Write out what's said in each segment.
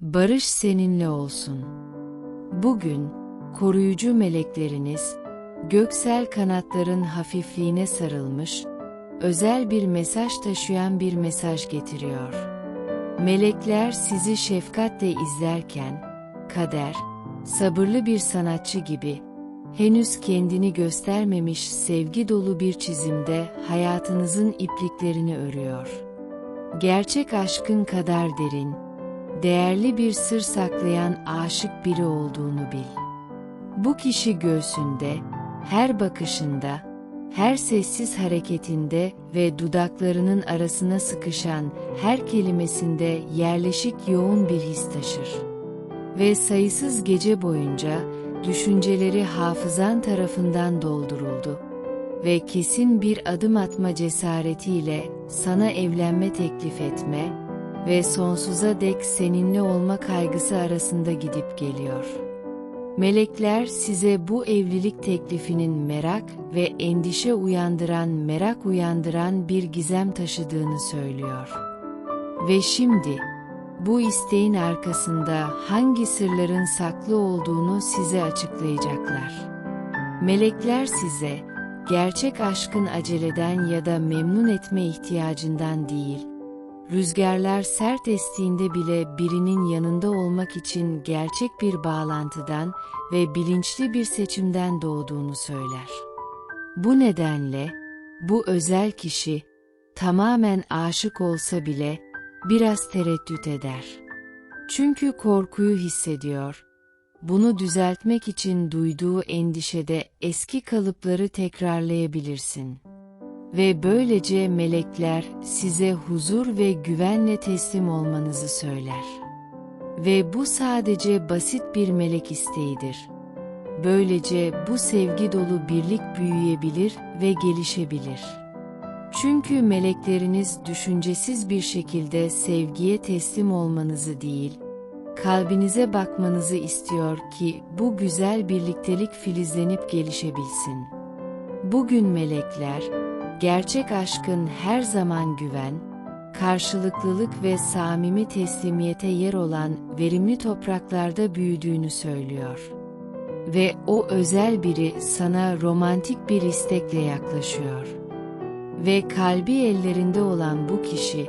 Barış seninle olsun. Bugün, koruyucu melekleriniz, göksel kanatların hafifliğine sarılmış, özel bir mesaj taşıyan bir mesaj getiriyor. Melekler sizi şefkatle izlerken, kader, sabırlı bir sanatçı gibi, henüz kendini göstermemiş sevgi dolu bir çizimde hayatınızın ipliklerini örüyor. Gerçek aşkın kadar derin, değerli bir sır saklayan aşık biri olduğunu bil. Bu kişi göğsünde, her bakışında, her sessiz hareketinde ve dudaklarının arasına sıkışan her kelimesinde yerleşik yoğun bir his taşır. Ve sayısız gece boyunca düşünceleri hafızan tarafından dolduruldu ve kesin bir adım atma cesaretiyle sana evlenme teklif etme ve sonsuza dek seninle olma kaygısı arasında gidip geliyor. Melekler size bu evlilik teklifinin merak ve endişe uyandıran, merak uyandıran bir gizem taşıdığını söylüyor. Ve şimdi, bu isteğin arkasında hangi sırların saklı olduğunu size açıklayacaklar. Melekler size, gerçek aşkın aceleden ya da memnun etme ihtiyacından değil, rüzgarlar sert estiğinde bile birinin yanında olmak için gerçek bir bağlantıdan ve bilinçli bir seçimden doğduğunu söyler. Bu nedenle, bu özel kişi, tamamen aşık olsa bile, biraz tereddüt eder. Çünkü korkuyu hissediyor. Bunu düzeltmek için duyduğu endişede eski kalıpları tekrarlayabilirsin. Ve böylece melekler size huzur ve güvenle teslim olmanızı söyler. Ve bu sadece basit bir melek isteğidir. Böylece bu sevgi dolu birlik büyüyebilir ve gelişebilir. Çünkü melekleriniz düşüncesiz bir şekilde sevgiye teslim olmanızı değil, kalbinize bakmanızı istiyor ki bu güzel birliktelik filizlenip gelişebilsin. Bugün melekler, gerçek aşkın her zaman güven, karşılıklılık ve samimi teslimiyete yer olan verimli topraklarda büyüdüğünü söylüyor. Ve o özel biri sana romantik bir istekle yaklaşıyor. Ve kalbi ellerinde olan bu kişi,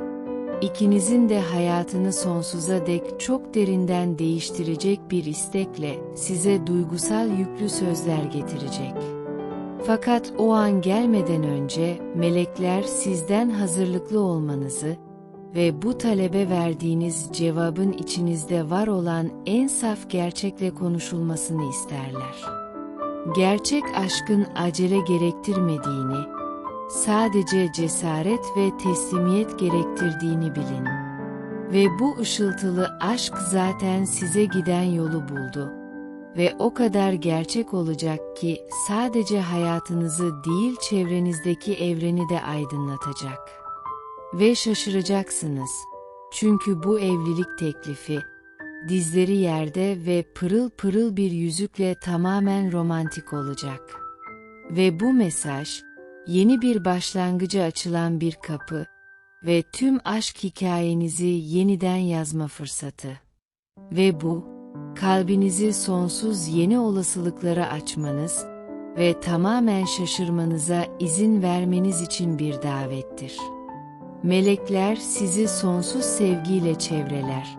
ikinizin de hayatını sonsuza dek çok derinden değiştirecek bir istekle size duygusal yüklü sözler getirecek. Fakat o an gelmeden önce melekler sizden hazırlıklı olmanızı ve bu talebe verdiğiniz cevabın içinizde var olan en saf gerçekle konuşulmasını isterler. Gerçek aşkın acele gerektirmediğini, sadece cesaret ve teslimiyet gerektirdiğini bilin. Ve bu ışıltılı aşk zaten size giden yolu buldu. Ve o kadar gerçek olacak ki sadece hayatınızı değil çevrenizdeki evreni de aydınlatacak. Ve şaşıracaksınız. Çünkü bu evlilik teklifi, dizleri yerde ve pırıl pırıl bir yüzükle tamamen romantik olacak. Ve bu mesaj, yeni bir başlangıcı açılan bir kapı ve tüm aşk hikayenizi yeniden yazma fırsatı. Ve bu, kalbinizi sonsuz yeni olasılıklara açmanız ve tamamen şaşırmanıza izin vermeniz için bir davettir. Melekler sizi sonsuz sevgiyle çevreler.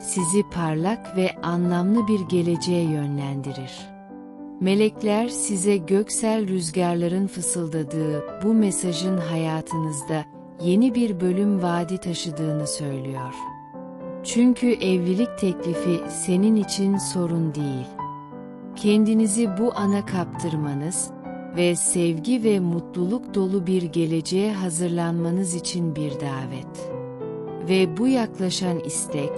Sizi parlak ve anlamlı bir geleceğe yönlendirir. Melekler size göksel rüzgarların fısıldadığı bu mesajın hayatınızda yeni bir bölüm vaadi taşıdığını söylüyor. Çünkü evlilik teklifi senin için sorun değil. Kendinizi bu ana kaptırmanız ve sevgi ve mutluluk dolu bir geleceğe hazırlanmanız için bir davet. Ve bu yaklaşan istek,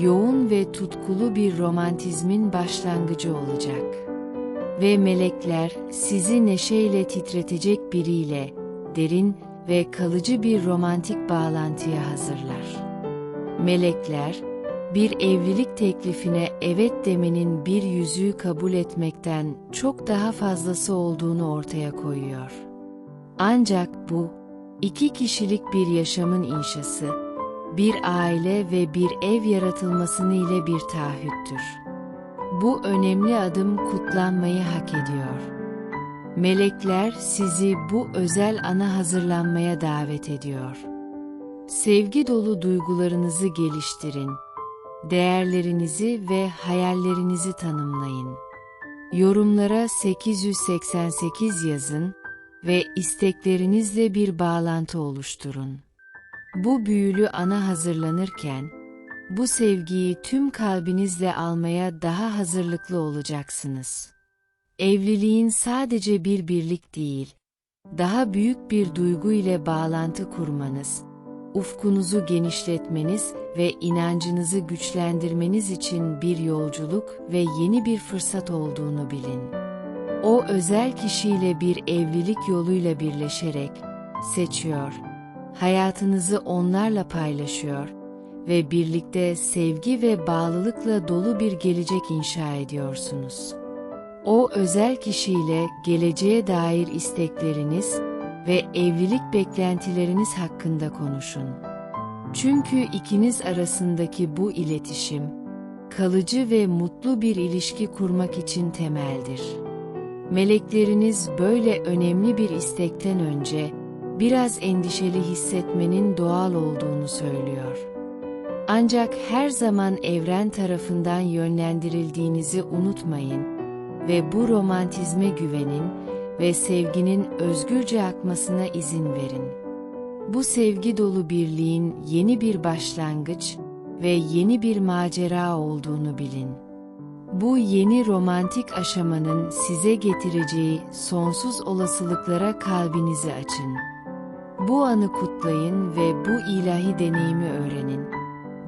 yoğun ve tutkulu bir romantizmin başlangıcı olacak. Ve melekler sizi neşeyle titretecek biriyle, derin ve kalıcı bir romantik bağlantıya hazırlar. Melekler, bir evlilik teklifine evet demenin bir yüzüğü kabul etmekten çok daha fazlası olduğunu ortaya koyuyor. Ancak bu, iki kişilik bir yaşamın inşası, bir aile ve bir ev yaratılmasını ile bir taahhüttür. Bu önemli adım kutlanmayı hak ediyor. Melekler sizi bu özel ana hazırlanmaya davet ediyor. Sevgi dolu duygularınızı geliştirin. Değerlerinizi ve hayallerinizi tanımlayın. Yorumlara 888 yazın ve isteklerinizle bir bağlantı oluşturun. Bu büyülü ana hazırlanırken, bu sevgiyi tüm kalbinizle almaya daha hazırlıklı olacaksınız. Evliliğin sadece bir birlik değil, daha büyük bir duygu ile bağlantı kurmanız, ufkunuzu genişletmeniz ve inancınızı güçlendirmeniz için bir yolculuk ve yeni bir fırsat olduğunu bilin. O özel kişiyle bir evlilik yoluyla birleşerek seçiyor. Hayatınızı onlarla paylaşıyor ve birlikte sevgi ve bağlılıkla dolu bir gelecek inşa ediyorsunuz. O özel kişiyle geleceğe dair istekleriniz ve evlilik beklentileriniz hakkında konuşun. Çünkü ikiniz arasındaki bu iletişim, kalıcı ve mutlu bir ilişki kurmak için temeldir. Melekleriniz böyle önemli bir istekten önce, biraz endişeli hissetmenin doğal olduğunu söylüyor. Ancak her zaman evren tarafından yönlendirildiğinizi unutmayın ve bu romantizme güvenin ve sevginin özgürce akmasına izin verin. Bu sevgi dolu birliğin yeni bir başlangıç ve yeni bir macera olduğunu bilin. Bu yeni romantik aşamanın size getireceği sonsuz olasılıklara kalbinizi açın. Bu anı kutlayın ve bu ilahi deneyimi öğrenin.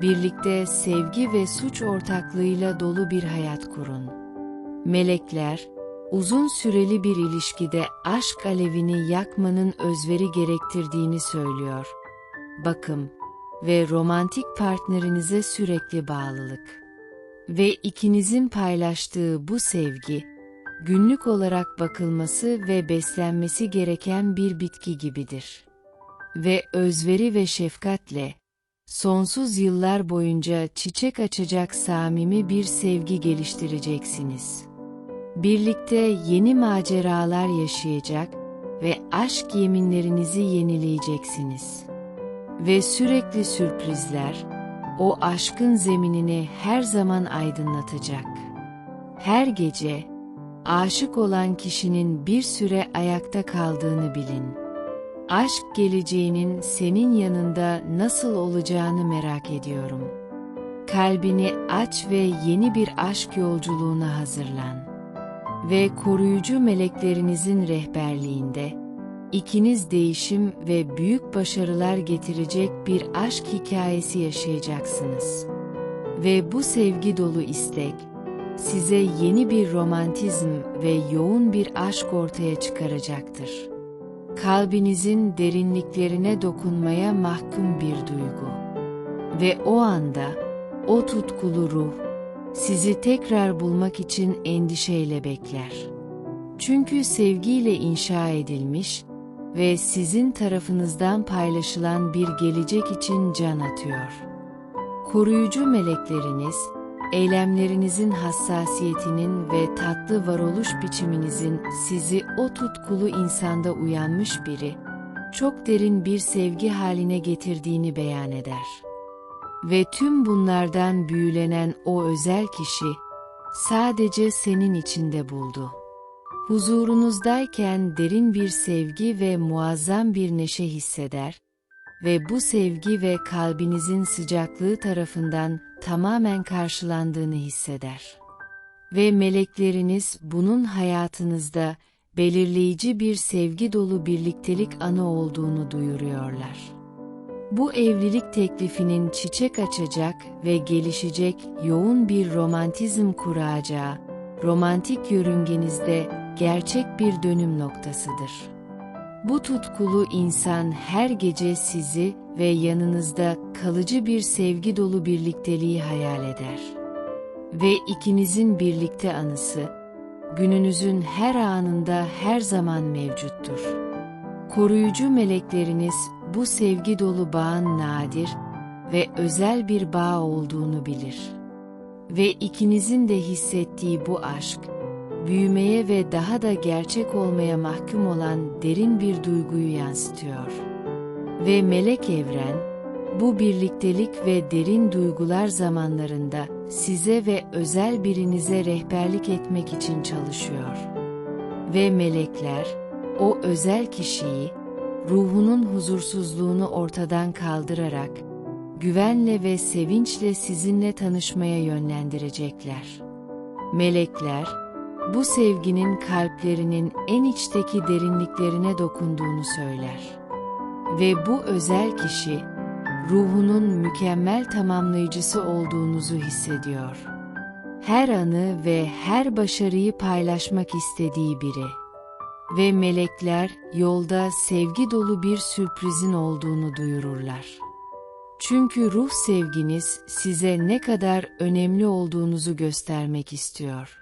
Birlikte sevgi ve suç ortaklığıyla dolu bir hayat kurun. Melekler, uzun süreli bir ilişkide aşk alevini yakmanın özveri gerektirdiğini söylüyor. Bakım ve romantik partnerinize sürekli bağlılık. Ve ikinizin paylaştığı bu sevgi, günlük olarak bakılması ve beslenmesi gereken bir bitki gibidir. Ve özveri ve şefkatle, sonsuz yıllar boyunca çiçek açacak samimi bir sevgi geliştireceksiniz. Birlikte yeni maceralar yaşayacak ve aşk yeminlerinizi yenileyeceksiniz. Ve sürekli sürprizler, o aşkın zeminini her zaman aydınlatacak. Her gece, aşık olan kişinin bir süre ayakta kaldığını bilin. Aşk geleceğinin senin yanında nasıl olacağını merak ediyorum. Kalbini aç ve yeni bir aşk yolculuğuna hazırlan ve koruyucu meleklerinizin rehberliğinde, ikiniz değişim ve büyük başarılar getirecek bir aşk hikayesi yaşayacaksınız. Ve bu sevgi dolu istek, size yeni bir romantizm ve yoğun bir aşk ortaya çıkaracaktır. Kalbinizin derinliklerine dokunmaya mahkum bir duygu. Ve o anda, o tutkulu ruh, sizi tekrar bulmak için endişeyle bekler. Çünkü sevgiyle inşa edilmiş ve sizin tarafınızdan paylaşılan bir gelecek için can atıyor. Koruyucu melekleriniz, eylemlerinizin hassasiyetinin ve tatlı varoluş biçiminizin sizi o tutkulu insanda uyanmış biri, çok derin bir sevgi haline getirdiğini beyan eder. Ve tüm bunlardan büyülenen o özel kişi, sadece senin içinde buldu. Huzurunuzdayken derin bir sevgi ve muazzam bir neşe hisseder ve bu sevgi ve kalbinizin sıcaklığı tarafından tamamen karşılandığını hisseder. Ve melekleriniz bunun hayatınızda belirleyici bir sevgi dolu birliktelik anı olduğunu duyuruyorlar. Bu evlilik teklifinin çiçek açacak ve gelişecek yoğun bir romantizm kuracağı, romantik yörüngenizde gerçek bir dönüm noktasıdır. Bu tutkulu insan her gece sizi ve yanınızda kalıcı bir sevgi dolu birlikteliği hayal eder. Ve ikinizin birlikte anısı, gününüzün her anında her zaman mevcuttur. Koruyucu melekleriniz bu sevgi dolu bağın nadir ve özel bir bağ olduğunu bilir. Ve ikinizin de hissettiği bu aşk, büyümeye ve daha da gerçek olmaya mahkum olan derin bir duyguyu yansıtıyor. Ve melek evren, bu birliktelik ve derin duygular zamanlarında size ve özel birinize rehberlik etmek için çalışıyor. Ve melekler, o özel kişiyi, ruhunun huzursuzluğunu ortadan kaldırarak, güvenle ve sevinçle sizinle tanışmaya yönlendirecekler. Melekler, bu sevginin kalplerinin en içteki derinliklerine dokunduğunu söyler. Ve bu özel kişi, ruhunun mükemmel tamamlayıcısı olduğunuzu hissediyor. Her anı ve her başarıyı paylaşmak istediği biri. Ve melekler yolda sevgi dolu bir sürprizin olduğunu duyururlar. Çünkü ruh sevginiz size ne kadar önemli olduğunuzu göstermek istiyor.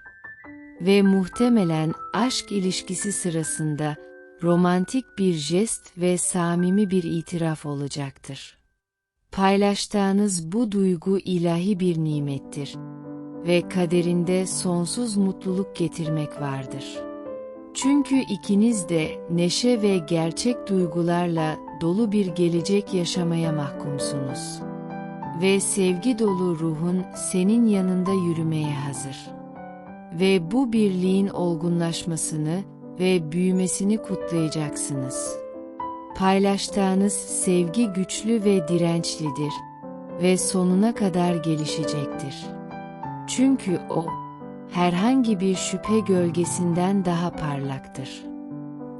Ve muhtemelen aşk ilişkisi sırasında romantik bir jest ve samimi bir itiraf olacaktır. Paylaştığınız bu duygu ilahi bir nimettir ve kaderinde sonsuz mutluluk getirmek vardır. Çünkü ikiniz de neşe ve gerçek duygularla dolu bir gelecek yaşamaya mahkumsunuz. Ve sevgi dolu ruhun senin yanında yürümeye hazır. Ve bu birliğin olgunlaşmasını ve büyümesini kutlayacaksınız. Paylaştığınız sevgi güçlü ve dirençlidir ve sonuna kadar gelişecektir. Çünkü o, herhangi bir şüphe gölgesinden daha parlaktır.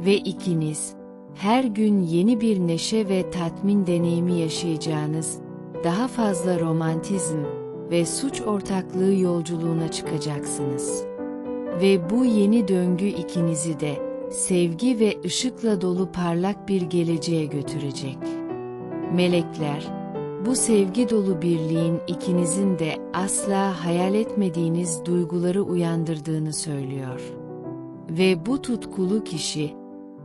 Ve ikiniz, her gün yeni bir neşe ve tatmin deneyimi yaşayacağınız, daha fazla romantizm ve suç ortaklığı yolculuğuna çıkacaksınız. Ve bu yeni döngü ikinizi de, sevgi ve ışıkla dolu parlak bir geleceğe götürecek. Melekler, bu sevgi dolu birliğin ikinizin de asla hayal etmediğiniz duyguları uyandırdığını söylüyor. Ve bu tutkulu kişi,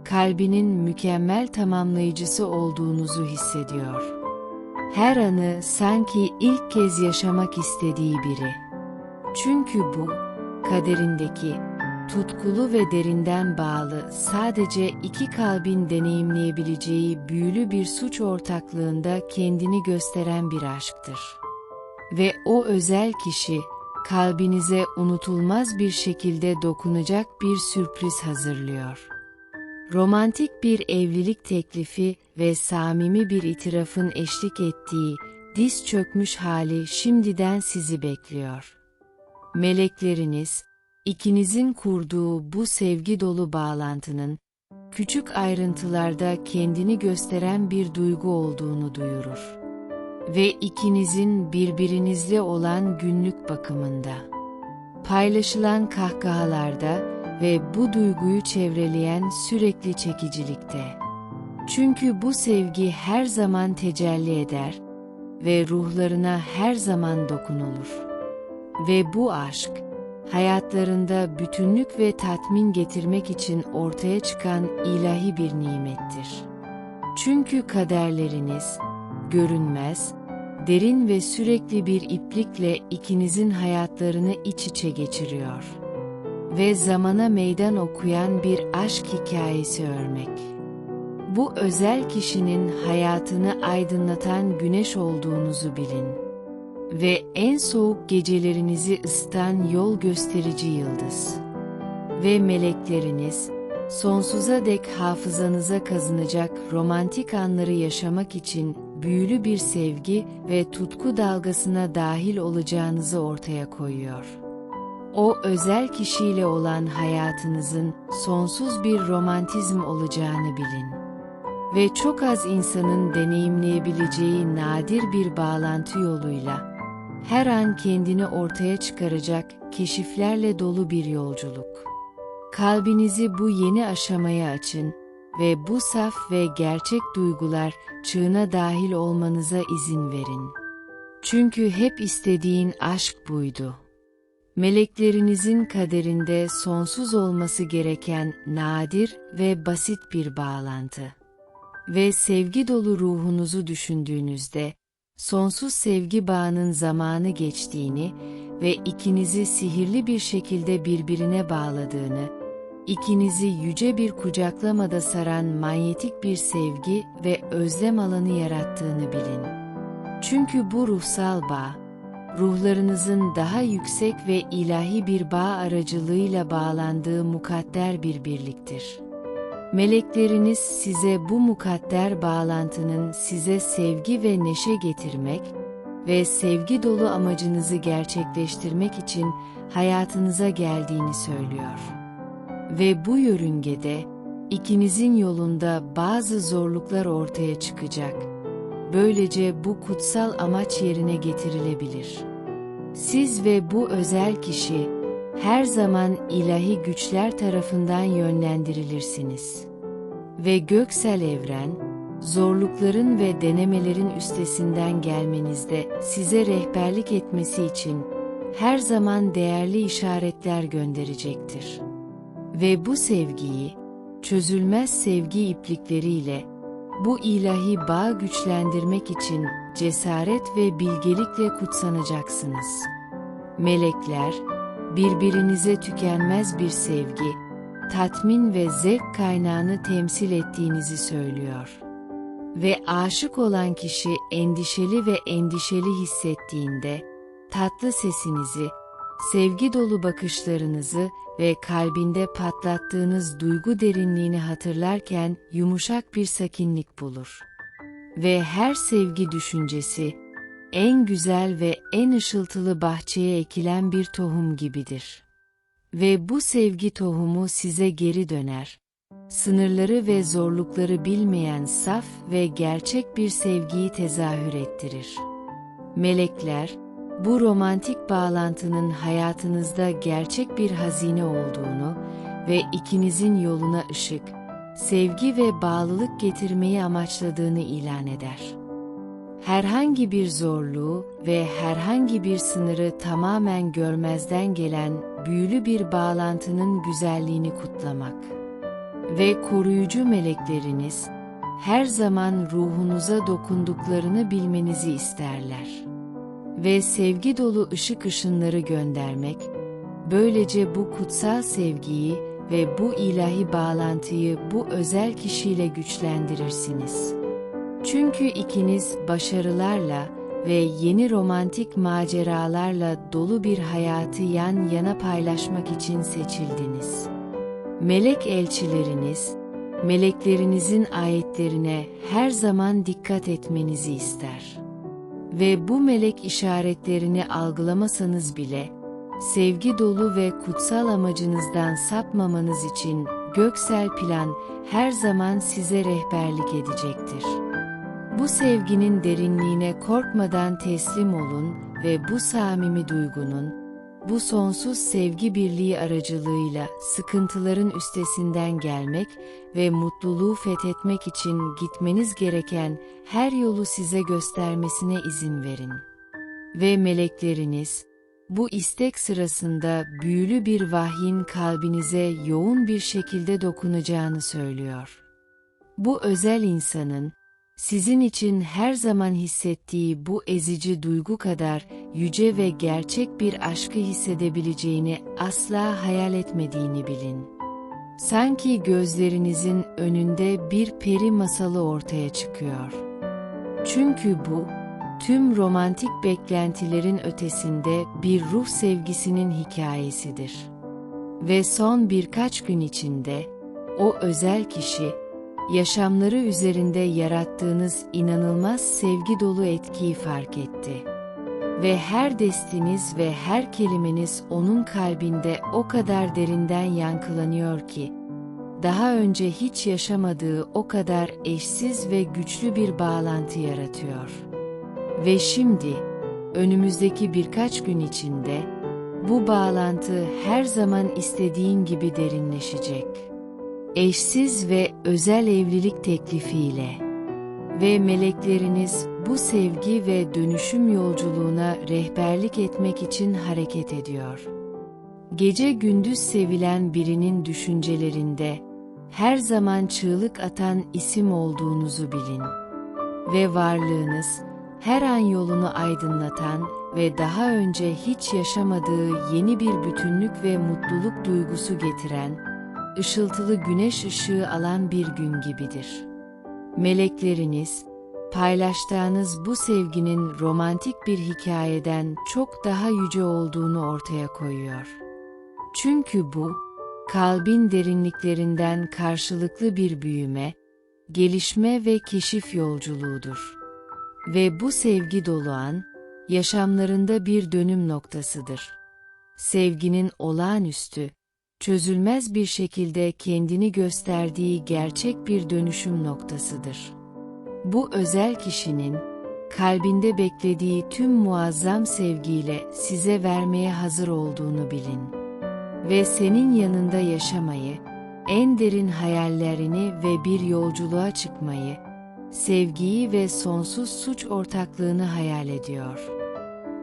kalbinin mükemmel tamamlayıcısı olduğunuzu hissediyor. Her anı sanki ilk kez yaşamak istediği biri. Çünkü bu, kaderindeki, tutkulu ve derinden bağlı sadece iki kalbin deneyimleyebileceği büyülü bir suç ortaklığında kendini gösteren bir aşktır. Ve o özel kişi, kalbinize unutulmaz bir şekilde dokunacak bir sürpriz hazırlıyor. Romantik bir evlilik teklifi ve samimi bir itirafın eşlik ettiği, diz çökmüş hali şimdiden sizi bekliyor. Melekleriniz, İkinizin kurduğu bu sevgi dolu bağlantının, küçük ayrıntılarda kendini gösteren bir duygu olduğunu duyurur. Ve ikinizin birbirinizle olan günlük bakımında, paylaşılan kahkahalarda ve bu duyguyu çevreleyen sürekli çekicilikte. Çünkü bu sevgi her zaman tecelli eder ve ruhlarına her zaman dokunulur. Ve bu aşk, hayatlarında bütünlük ve tatmin getirmek için ortaya çıkan ilahi bir nimettir. Çünkü kaderleriniz, görünmez, derin ve sürekli bir iplikle ikinizin hayatlarını iç içe geçiriyor. Ve zamana meydan okuyan bir aşk hikayesi örmek. Bu özel kişinin hayatını aydınlatan güneş olduğunuzu bilin ve en soğuk gecelerinizi ısıtan yol gösterici yıldız. Ve melekleriniz, sonsuza dek hafızanıza kazınacak romantik anları yaşamak için büyülü bir sevgi ve tutku dalgasına dahil olacağınızı ortaya koyuyor. O özel kişiyle olan hayatınızın sonsuz bir romantizm olacağını bilin. Ve çok az insanın deneyimleyebileceği nadir bir bağlantı yoluyla her an kendini ortaya çıkaracak keşiflerle dolu bir yolculuk. Kalbinizi bu yeni aşamaya açın ve bu saf ve gerçek duygular çığına dahil olmanıza izin verin. Çünkü hep istediğin aşk buydu. Meleklerinizin kaderinde sonsuz olması gereken nadir ve basit bir bağlantı. Ve sevgi dolu ruhunuzu düşündüğünüzde, sonsuz sevgi bağının zamanı geçtiğini ve ikinizi sihirli bir şekilde birbirine bağladığını, ikinizi yüce bir kucaklamada saran manyetik bir sevgi ve özlem alanı yarattığını bilin. Çünkü bu ruhsal bağ, ruhlarınızın daha yüksek ve ilahi bir bağ aracılığıyla bağlandığı mukadder bir birliktir. Melekleriniz size bu mukadder bağlantının size sevgi ve neşe getirmek ve sevgi dolu amacınızı gerçekleştirmek için hayatınıza geldiğini söylüyor. Ve bu yörüngede ikinizin yolunda bazı zorluklar ortaya çıkacak. Böylece bu kutsal amaç yerine getirilebilir. Siz ve bu özel kişi her zaman ilahi güçler tarafından yönlendirilirsiniz. Ve göksel evren, zorlukların ve denemelerin üstesinden gelmenizde size rehberlik etmesi için her zaman değerli işaretler gönderecektir. Ve bu sevgiyi, çözülmez sevgi iplikleriyle, bu ilahi bağ güçlendirmek için cesaret ve bilgelikle kutsanacaksınız. Melekler, birbirinize tükenmez bir sevgi, tatmin ve zevk kaynağını temsil ettiğinizi söylüyor. Ve aşık olan kişi endişeli ve endişeli hissettiğinde, tatlı sesinizi, sevgi dolu bakışlarınızı ve kalbinde patlattığınız duygu derinliğini hatırlarken yumuşak bir sakinlik bulur. Ve her sevgi düşüncesi, en güzel ve en ışıltılı bahçeye ekilen bir tohum gibidir. Ve bu sevgi tohumu size geri döner. Sınırları ve zorlukları bilmeyen saf ve gerçek bir sevgiyi tezahür ettirir. Melekler, bu romantik bağlantının hayatınızda gerçek bir hazine olduğunu ve ikinizin yoluna ışık, sevgi ve bağlılık getirmeyi amaçladığını ilan eder herhangi bir zorluğu ve herhangi bir sınırı tamamen görmezden gelen büyülü bir bağlantının güzelliğini kutlamak. Ve koruyucu melekleriniz, her zaman ruhunuza dokunduklarını bilmenizi isterler. Ve sevgi dolu ışık ışınları göndermek, böylece bu kutsal sevgiyi ve bu ilahi bağlantıyı bu özel kişiyle güçlendirirsiniz.'' Çünkü ikiniz başarılarla ve yeni romantik maceralarla dolu bir hayatı yan yana paylaşmak için seçildiniz. Melek elçileriniz, meleklerinizin ayetlerine her zaman dikkat etmenizi ister. Ve bu melek işaretlerini algılamasanız bile, sevgi dolu ve kutsal amacınızdan sapmamanız için göksel plan her zaman size rehberlik edecektir. Bu sevginin derinliğine korkmadan teslim olun ve bu samimi duygunun, bu sonsuz sevgi birliği aracılığıyla sıkıntıların üstesinden gelmek ve mutluluğu fethetmek için gitmeniz gereken her yolu size göstermesine izin verin. Ve melekleriniz, bu istek sırasında büyülü bir vahyin kalbinize yoğun bir şekilde dokunacağını söylüyor. Bu özel insanın, sizin için her zaman hissettiği bu ezici duygu kadar yüce ve gerçek bir aşkı hissedebileceğini asla hayal etmediğini bilin. Sanki gözlerinizin önünde bir peri masalı ortaya çıkıyor. Çünkü bu, tüm romantik beklentilerin ötesinde bir ruh sevgisinin hikayesidir. Ve son birkaç gün içinde, o özel kişi, yaşamları üzerinde yarattığınız inanılmaz sevgi dolu etkiyi fark etti. Ve her destiniz ve her kelimeniz onun kalbinde o kadar derinden yankılanıyor ki, daha önce hiç yaşamadığı o kadar eşsiz ve güçlü bir bağlantı yaratıyor. Ve şimdi, önümüzdeki birkaç gün içinde, bu bağlantı her zaman istediğin gibi derinleşecek.'' Eşsiz ve özel evlilik teklifiyle ve melekleriniz bu sevgi ve dönüşüm yolculuğuna rehberlik etmek için hareket ediyor. Gece gündüz sevilen birinin düşüncelerinde her zaman çığlık atan isim olduğunuzu bilin ve varlığınız her an yolunu aydınlatan ve daha önce hiç yaşamadığı yeni bir bütünlük ve mutluluk duygusu getiren, ışıltılı güneş ışığı alan bir gün gibidir. Melekleriniz, paylaştığınız bu sevginin romantik bir hikayeden çok daha yüce olduğunu ortaya koyuyor. Çünkü bu, kalbin derinliklerinden karşılıklı bir büyüme, gelişme ve keşif yolculuğudur. Ve bu sevgi dolu an, yaşamlarında bir dönüm noktasıdır. Sevginin olağanüstü, çözülmez bir şekilde kendini gösterdiği gerçek bir dönüşüm noktasıdır. Bu özel kişinin, kalbinde beklediği tüm muazzam sevgiyle size vermeye hazır olduğunu bilin. Ve senin yanında yaşamayı, en derin hayallerini ve bir yolculuğa çıkmayı, sevgiyi ve sonsuz suç ortaklığını hayal ediyor.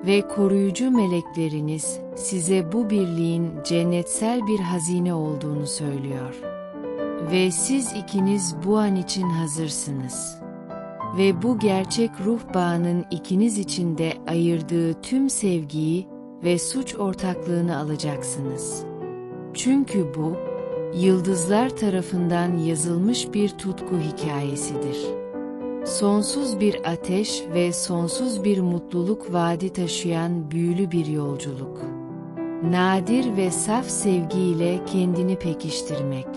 Ve koruyucu melekleriniz size bu birliğin cennetsel bir hazine olduğunu söylüyor. Ve siz ikiniz bu an için hazırsınız. Ve bu gerçek ruh bağının ikiniz için de ayırdığı tüm sevgiyi ve suç ortaklığını alacaksınız. Çünkü bu, yıldızlar tarafından yazılmış bir tutku hikayesidir. Sonsuz bir ateş ve sonsuz bir mutluluk vaadi taşıyan büyülü bir yolculuk. Nadir ve saf sevgiyle kendini pekiştirmek.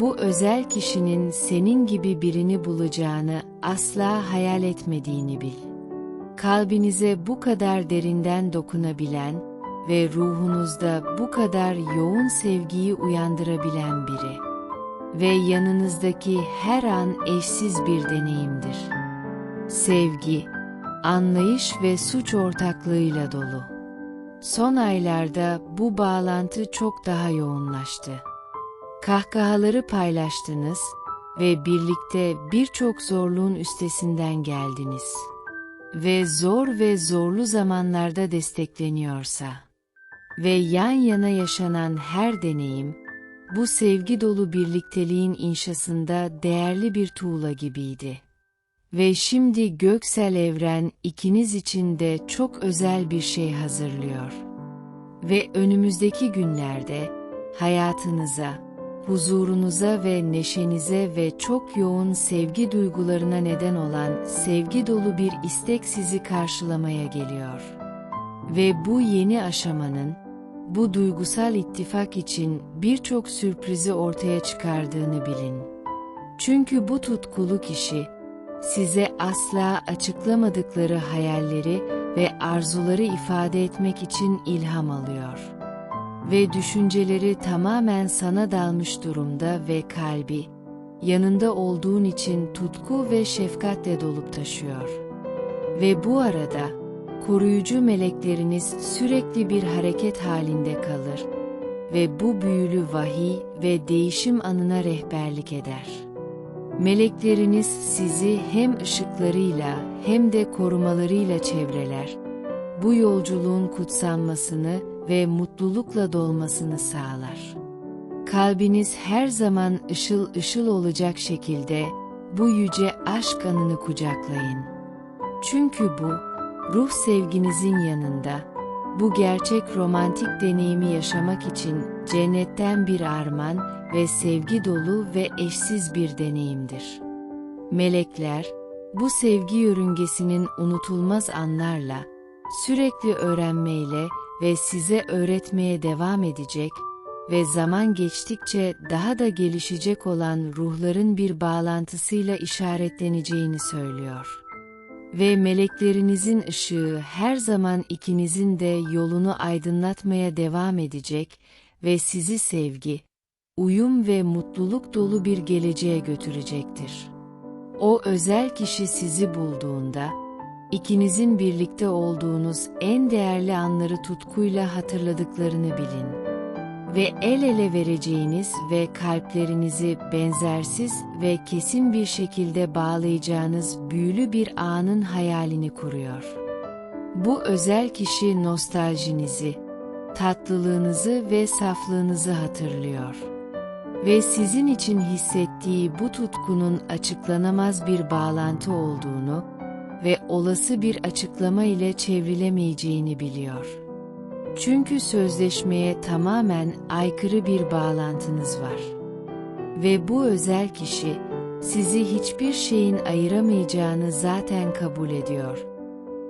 Bu özel kişinin senin gibi birini bulacağını asla hayal etmediğini bil. Kalbinize bu kadar derinden dokunabilen ve ruhunuzda bu kadar yoğun sevgiyi uyandırabilen biri. Ve yanınızdaki her an eşsiz bir deneyimdir. Sevgi, anlayış ve suç ortaklığıyla dolu. Son aylarda bu bağlantı çok daha yoğunlaştı. Kahkahaları paylaştınız ve birlikte birçok zorluğun üstesinden geldiniz. Ve zor ve zorlu zamanlarda destekleniyorsa ve yan yana yaşanan her deneyim, bu sevgi dolu birlikteliğin inşasında değerli bir tuğla gibiydi. Ve şimdi göksel evren ikiniz için de çok özel bir şey hazırlıyor. Ve önümüzdeki günlerde hayatınıza, huzurunuza ve neşenize ve çok yoğun sevgi duygularına neden olan sevgi dolu bir istek sizi karşılamaya geliyor. Ve bu yeni aşamanın, bu duygusal ittifak için birçok sürprizi ortaya çıkardığını bilin. Çünkü bu tutkulu kişi, size asla açıklamadıkları hayalleri ve arzuları ifade etmek için ilham alıyor. Ve düşünceleri tamamen sana dalmış durumda ve kalbi, yanında olduğun için tutku ve şefkatle dolup taşıyor. Ve bu arada, koruyucu melekleriniz sürekli bir hareket halinde kalır ve bu büyülü vahiy ve değişim anına rehberlik eder. Melekleriniz sizi hem ışıklarıyla hem de korumalarıyla çevreler. Bu yolculuğun kutsanmasını ve mutlulukla dolmasını sağlar. Kalbiniz her zaman ışıl ışıl olacak şekilde bu yüce aşk anını kucaklayın. Çünkü bu, ruh sevginizin yanında, bu gerçek romantik deneyimi yaşamak için cennetten bir armağan ve sevgi dolu ve eşsiz bir deneyimdir. Melekler, bu sevgi yörüngesinin unutulmaz anlarla, sürekli öğrenmeyle ve size öğretmeye devam edecek ve zaman geçtikçe daha da gelişecek olan ruhların bir bağlantısıyla işaretleneceğini söylüyor. Ve meleklerinizin ışığı her zaman ikinizin de yolunu aydınlatmaya devam edecek ve sizi sevgi, uyum ve mutluluk dolu bir geleceğe götürecektir. O özel kişi sizi bulduğunda, ikinizin birlikte olduğunuz en değerli anları tutkuyla hatırladıklarını bilin. Ve el ele vereceğiniz ve kalplerinizi benzersiz ve kesin bir şekilde bağlayacağınız büyülü bir anın hayalini kuruyor. Bu özel kişi nostaljinizi, tatlılığınızı ve saflığınızı hatırlıyor. Ve sizin için hissettiği bu tutkunun açıklanamaz bir bağlantı olduğunu, ve olası bir açıklama ile çevrilemeyeceğini biliyor. Çünkü sözleşmeye tamamen aykırı bir bağlantınız var. Ve bu özel kişi sizi hiçbir şeyin ayıramayacağını zaten kabul ediyor.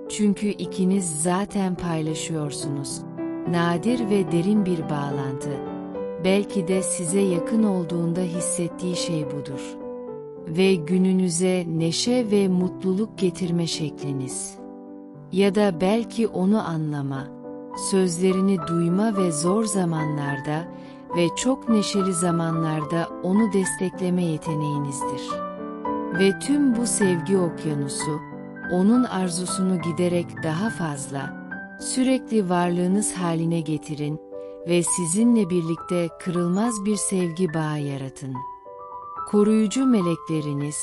Çünkü ikiniz zaten paylaşıyorsunuz. Nadir ve derin bir bağlantı. Belki de size yakın olduğunda hissettiği şey budur. Ve gününüze neşe ve mutluluk getirme şekliniz. Ya da belki onu anlama, sözlerini duyma ve zor zamanlarda ve çok neşeli zamanlarda onu destekleme yeteneğinizdir. Ve tüm bu sevgi okyanusu, onun arzusunu giderek daha fazla, sürekli varlığınız haline getirin ve sizinle birlikte kırılmaz bir sevgi bağı yaratın. Koruyucu melekleriniz,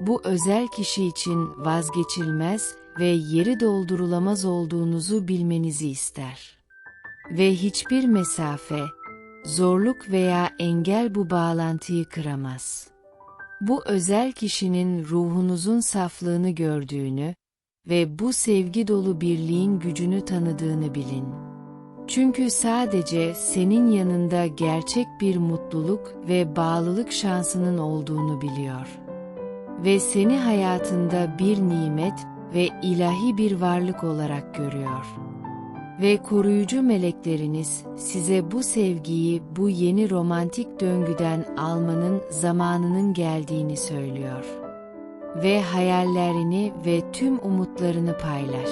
bu özel kişi için vazgeçilmez ve yeri doldurulamaz olduğunuzu bilmenizi ister. Ve hiçbir mesafe, zorluk veya engel bu bağlantıyı kıramaz. Bu özel kişinin ruhunuzun saflığını gördüğünü ve bu sevgi dolu birliğin gücünü tanıdığını bilin. Çünkü sadece senin yanında gerçek bir mutluluk ve bağlılık şansının olduğunu biliyor. Ve seni hayatında bir nimet ve ilahi bir varlık olarak görüyor. Ve koruyucu melekleriniz size bu sevgiyi bu yeni romantik döngüden almanın zamanının geldiğini söylüyor. Ve hayallerini ve tüm umutlarını paylaş.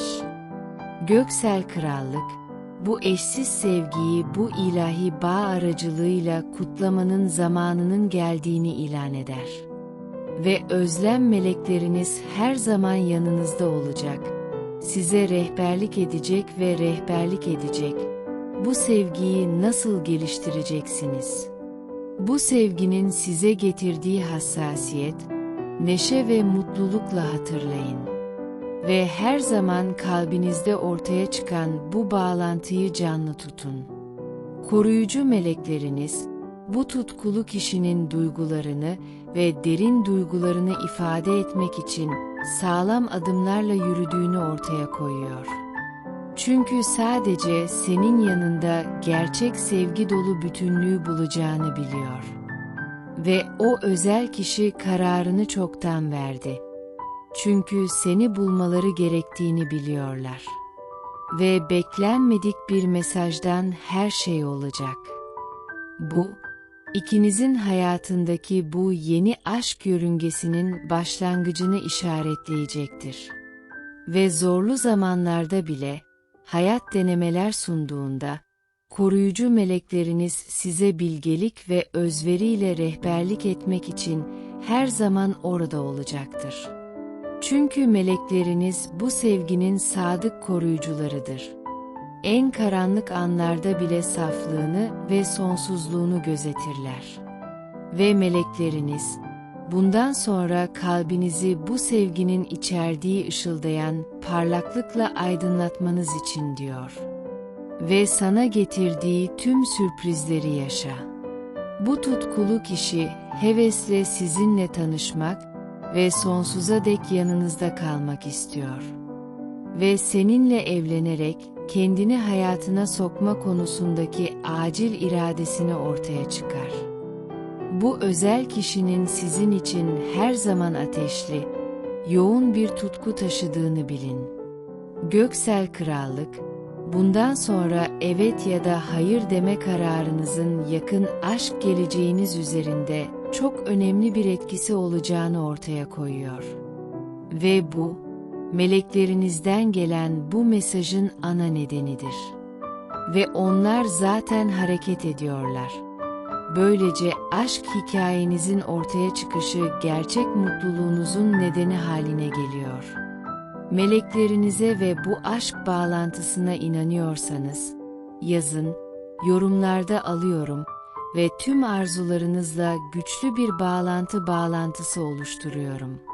Göksel Krallık, bu eşsiz sevgiyi bu ilahi bağ aracılığıyla kutlamanın zamanının geldiğini ilan eder. Ve özlem melekleriniz her zaman yanınızda olacak. Size rehberlik edecek ve rehberlik edecek. Bu sevgiyi nasıl geliştireceksiniz? Bu sevginin size getirdiği hassasiyet, neşe ve mutlulukla hatırlayın. Ve her zaman kalbinizde ortaya çıkan bu bağlantıyı canlı tutun. Koruyucu melekleriniz, bu tutkulu kişinin duygularını ve derin duygularını ifade etmek için sağlam adımlarla yürüdüğünü ortaya koyuyor. Çünkü sadece senin yanında gerçek sevgi dolu bütünlüğü bulacağını biliyor. Ve o özel kişi kararını çoktan verdi. Çünkü seni bulmaları gerektiğini biliyorlar. Ve beklenmedik bir mesajdan her şey olacak. Bu, ikinizin hayatındaki bu yeni aşk yörüngesinin başlangıcını işaretleyecektir. Ve zorlu zamanlarda bile, hayat denemeler sunduğunda, koruyucu melekleriniz size bilgelik ve özveriyle rehberlik etmek için her zaman orada olacaktır. Çünkü melekleriniz bu sevginin sadık koruyucularıdır. En karanlık anlarda bile saflığını ve sonsuzluğunu gözetirler. Ve melekleriniz, bundan sonra kalbinizi bu sevginin içerdiği ışıldayan parlaklıkla aydınlatmanız için diyor. Ve sana getirdiği tüm sürprizleri yaşa. Bu tutkulu kişi hevesle sizinle tanışmak ve sonsuza dek yanınızda kalmak istiyor. Ve seninle evlenerek kendini hayatına sokma konusundaki acil iradesini ortaya çıkar. Bu özel kişinin sizin için her zaman ateşli, yoğun bir tutku taşıdığını bilin. Göksel Krallık, bundan sonra evet ya da hayır deme kararınızın yakın aşk geleceğiniz üzerinde çok önemli bir etkisi olacağını ortaya koyuyor. Ve bu, meleklerinizden gelen bu mesajın ana nedenidir. Ve onlar zaten hareket ediyorlar. Böylece aşk hikayenizin ortaya çıkışı gerçek mutluluğunuzun nedeni haline geliyor. Meleklerinize ve bu aşk bağlantısına inanıyorsanız, yazın, yorumlarda alıyorum ve tüm arzularınızla güçlü bir bağlantı bağlantısı oluşturuyorum.